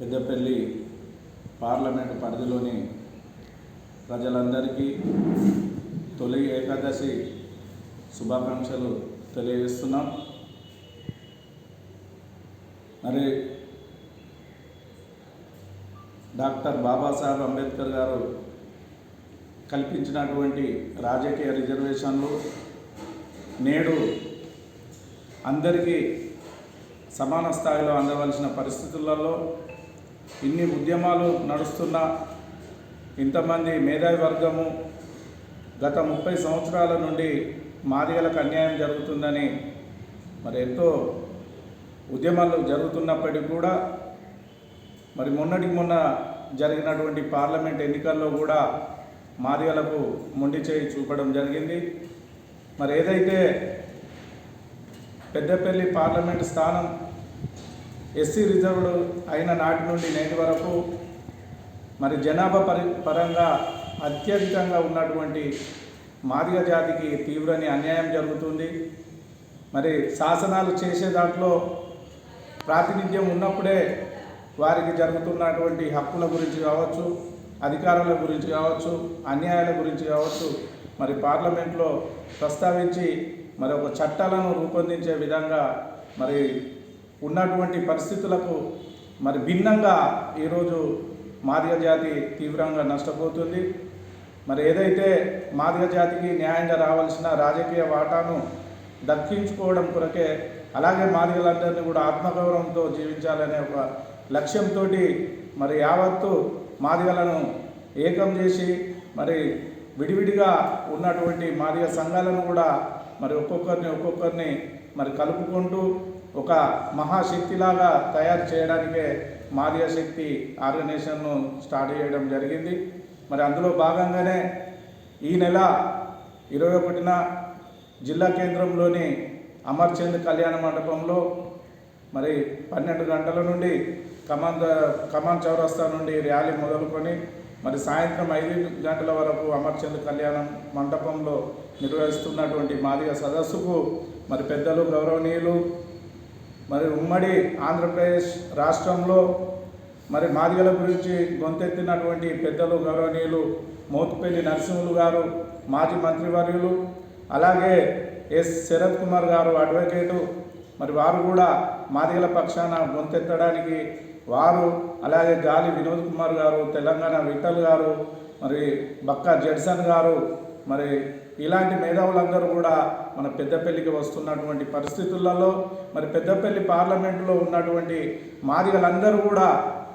Peddapalli parliament పరిధిలోని ప్రజలందరికీ తొలి ఏకాదశి శుభాకాంక్షలు తెలియజేస్తున్నాం. మరి డాక్టర్ బాబాసాహెబ్ అంబేద్కర్ గారు కల్పించినటువంటి రాజకీయ రిజర్వేషన్లు నేడు అందరికీ సమాన స్థాయిలో అందవలసిన పరిస్థితులలో ఇన్ని ఉద్యమాలు నడుస్తున్న ఇంతమంది మేధావి వర్గము గత ముప్పై సంవత్సరాల నుండి మాదిగలకు అన్యాయం జరుగుతుందని మరి ఎంతో ఉద్యమాలు జరుగుతున్నప్పటికీ కూడా మరి మొన్నటికి మొన్న జరిగినటువంటి పార్లమెంట్ ఎన్నికల్లో కూడా మాదిగలకు మొండి చేయి చూపడం జరిగింది. మరి ఏదైతే పెద్దపల్లి పార్లమెంట్ స్థానం ఎస్సీ రిజర్వ్డ్ అయిన నాటి నుండి నేటి వరకు మరి జనాభా పరి పరంగా అత్యధికంగా ఉన్నటువంటి మాదిగ జాతికి తీవ్రని అన్యాయం జరుగుతుంది. మరి శాసనాలు చేసే దాంట్లో ప్రాతినిధ్యం ఉన్నప్పుడే వారికి జరుగుతున్నటువంటి హక్కుల గురించి కావచ్చు అధికారాల గురించి కావచ్చు అన్యాయాల గురించి కావచ్చు మరి పార్లమెంట్లో ప్రస్తావించి మరి ఒక చట్టాలను రూపొందించే విధంగా మరి ఉన్నటువంటి పరిస్థితులకు మరి భిన్నంగా ఈరోజు మాదిగ జాతి తీవ్రంగా నష్టపోతుంది. మరి ఏదైతే మాదిగ జాతికి న్యాయంగా రావాల్సిన రాజకీయ వాటాను దక్కించుకోవడం కొరకే అలాగే మాదిగలందరినీ కూడా ఆత్మగౌరవంతో జీవించాలనే ఒక లక్ష్యంతో మరి యావత్తు మాదిగలను ఏకం చేసి మరి విడివిడిగా ఉన్నటువంటి మాదిగ సంఘాలను కూడా మరి ఒక్కొక్కరిని ఒక్కొక్కరిని మరి కలుపుకుంటూ ఒక మహాశక్తిలాగా తయారు చేయడానికే మాదిగ శక్తి ఆర్గనైజేషన్ను స్టార్ట్ చేయడం జరిగింది. మరి అందులో భాగంగానే ఈ నెల ఇరవై ఒకటిన జిల్లా కేంద్రంలోని అమర్చంద్ కళ్యాణ మండపంలో మరి పన్నెండు గంటల నుండి కమాన్ కమాండ్ కమాన్ చౌరస్తా నుండి ర్యాలీ మొదలుకొని మరి సాయంత్రం ఐదు గంటల వరకు అమర్చంద్ కళ్యాణం మండపంలో నిర్వహిస్తున్నటువంటి మాదిగ సదస్సుకు మరి పెద్దలు గౌరవనీయులు మరి ఉమ్మడి ఆంధ్రప్రదేశ్ రాష్ట్రంలో మరి మాదిగల గురించి గొంతెత్తినటువంటి పెద్దలు గౌరవనీయులు మోతుపల్లి నరసింహులు గారు మాజీ మంత్రివర్యులు అలాగే ఎస్. శరత్ కుమార్ గారు అడ్వకేటు మరి వారు కూడా మాదిగల పక్షాన గొంతెత్తడానికి వారు అలాగే గాలి వినోద్ కుమార్ గారు తెలంగాణ విఠల్ గారు మరి బక్కా జడ్సన్ గారు మరి ఇలాంటి మేధావులందరూ కూడా మన పెద్దపల్లికి వస్తున్నటువంటి పరిస్థితులలో మరి పెద్దపల్లి పార్లమెంటులో ఉన్నటువంటి మాదిగలందరూ కూడా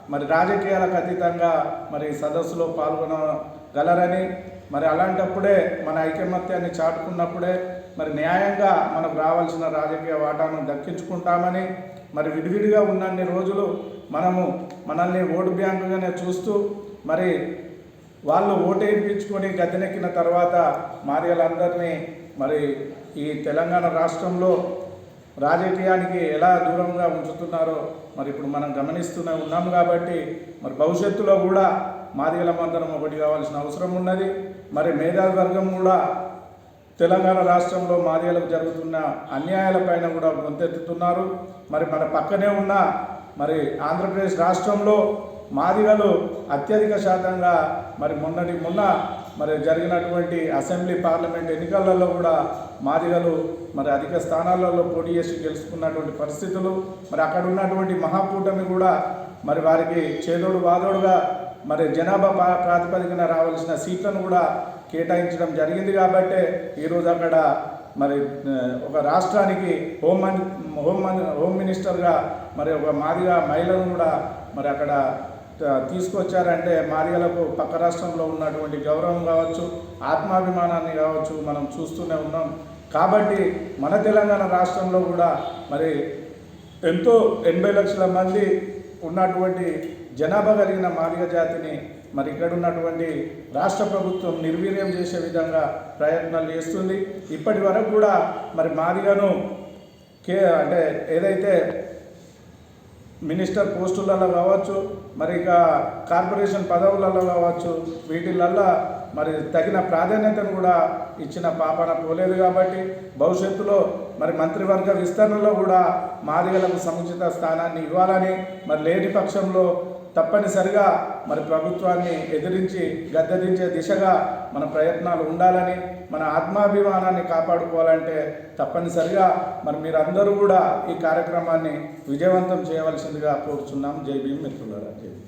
మరి రాజకీయాలకు అతీతంగా మరి సదస్సులో పాల్గొనగలరని మరి అలాంటప్పుడే మన ఐకమత్యాన్ని చాటుకున్నప్పుడే మరి న్యాయంగా మనకు రావాల్సిన రాజకీయ వాటాను దక్కించుకుంటామని మరి విడివిడిగా ఉన్నన్ని రోజులు మనము మనల్ని ఓటు బ్యాంకుగానే చూస్తూ మరి వాళ్ళు ఓటేయించుకొని గద్దెనెక్కిన తర్వాత మాదిగలందరినీ మరి ఈ తెలంగాణ రాష్ట్రంలో రాజకీయానికి ఎలా దూరంగా ఉంచుతున్నారో మరి ఇప్పుడు మనం గమనిస్తూనే ఉన్నాం కాబట్టి మరి భవిష్యత్తులో కూడా మాదిగలమందరం ఒకటి కావాల్సిన అవసరం ఉన్నది. మరి మేధావర్గం కూడా తెలంగాణ రాష్ట్రంలో మాదిగలకు జరుగుతున్న అన్యాయాలపైన కూడా గొంతెత్తుతున్నారు. మరి మన పక్కనే ఉన్న మరి ఆంధ్రప్రదేశ్ రాష్ట్రంలో మాదిగలు అత్యధిక శాతంగా మరి మొన్నటి మొన్న మరి జరిగినటువంటి అసెంబ్లీ పార్లమెంట్ ఎన్నికలలో కూడా మాదిగలు మరి అధిక స్థానాలలో పోటీ చేసి గెలుచుకున్నటువంటి పరిస్థితులు మరి అక్కడ ఉన్నటువంటి మహాకూటమి కూడా మరి వారికి చేదోడు వాదోడుగా మరి జనాభా పా- ప్రాతిపదికన రావాల్సిన సీట్లను కూడా కేటాయించడం జరిగింది కాబట్టే ఈరోజు అక్కడ మరి ఒక రాష్ట్రానికి హోం హోమ్ హోం హోమ్ మినిస్టర్గా మరి ఒక మాదిగా మహిళను కూడా మరి అక్కడ తీసుకొచ్చారంటే మాదిగలకు పక్క రాష్ట్రంలో ఉన్నటువంటి గౌరవం కావచ్చు ఆత్మాభిమానాన్ని కావచ్చు మనం చూస్తూనే ఉన్నాం. కాబట్టి మన తెలంగాణ రాష్ట్రంలో కూడా మరి ఎంతో ఎనభై లక్షల మంది ఉన్నటువంటి జనాభా కలిగిన మార్గ జాతిని మరి ఇక్కడ ఉన్నటువంటి రాష్ట్ర ప్రభుత్వం నిర్వీర్యం చేసే విధంగా ప్రయత్నాలు చేస్తుంది. ఇప్పటి వరకు కూడా మరి మాదిగను కే అంటే ఏదైతే మినిస్టర్ పోస్టులలో కావచ్చు మరి ఇక కార్పొరేషన్ పదవులలో కావచ్చు వీటిలల్లో మరి తగిన ప్రాధాన్యతను కూడా ఇచ్చిన పాపన పోలేదు కాబట్టి భవిష్యత్తులో మరి మంత్రివర్గ విస్తరణలో కూడా మాదిగలకు సముచిత స్థానాన్ని ఇవ్వాలని మరి లేని పక్షంలో తప్పనిసరిగా మరి ప్రభుత్వాన్ని ఎదిరించి గద్దెదించే దిశగా మన ప్రయత్నాలు ఉండాలని మన ఆత్మాభిమానాన్ని కాపాడుకోవాలంటే తప్పనిసరిగా మరి మీరందరూ కూడా ఈ కార్యక్రమాన్ని విజయవంతం చేయవలసిందిగా కోరుచున్నాం జై భీమ్ మిత్రులారా జై భీమ్.